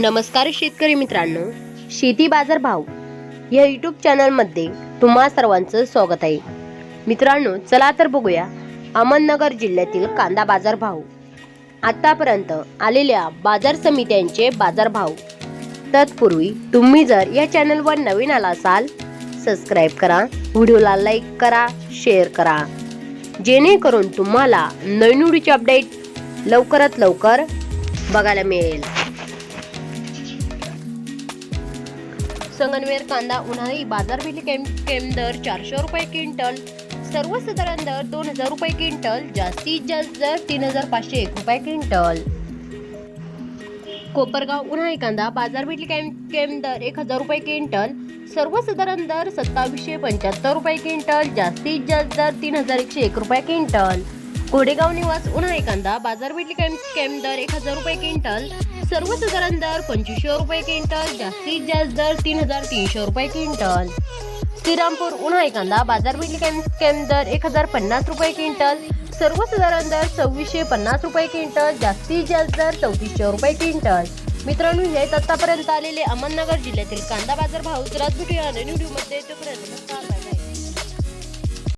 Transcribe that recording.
नमस्कार शेतकरी मित्रांनो शेती बाजार भाव या यूट्यूब चॅनलमध्ये तुम्हा सर्वांचं स्वागत आहे. मित्रांनो चला तर बघूया अहमदनगर जिल्ह्यातील कांदा बाजार भाव. आतापर्यंत आलेल्या बाजार समित्यांचे बाजार भाव. तत्पूर्वी तुम्ही जर या चॅनलवर नवीन आला असाल सबस्क्राईब करा व्हिडिओला लाईक करा शेअर करा. जेणेकरून तुम्हाला नवीन व्हिडिओचे अपडेट लवकरात लवकर बघायला मिळेल. संगनवेर कांदा उन्हाळी बाजारपेठ केम केम दर चारशे रुपये क्विंटल. सर्वसाधारण दर दोन हजार रुपये क्विंटल जास्तीत जास्त दर तीन हजार पाचशे एक रुपये क्विंटल. कोपरगाव उन्हाळी कांदा बाजारपेठ केम केम दर एक हजार रुपये क्विंटल. सर्वसाधारण दर सत्तावीसशे पंच्याहत्तर रुपये क्विंटल जास्तीत जास्त दर तीन हजार एकशे एक रुपये क्विंटल. कोडेगाव निवास उन्हा एकांदा बाजारपेठ केम केम दर एक हजार रुपये क्विंटल. सर्वसाधारण दर पंचवीसशे रुपये क्विंटल जास्तीत जास्त दर तीन हजार तीनशे रुपये क्विंटल. श्रीरामपूर उन्हा एकांदा बाजारपेठ केम केम दर एक हजार पन्नास रुपये क्विंटल. सर्वसाधारण दर सव्वीसशे पन्नास रुपये क्विंटल जास्तीत जास्त दर चौतीसशे रुपये क्विंटल. मित्रांनो हे आतापर्यंत आलेले अहमदनगर जिल्ह्यातील कांदा बाजार भाव. जरा भेटूया नवीन व्हिडिओमध्ये. तोपर्यंत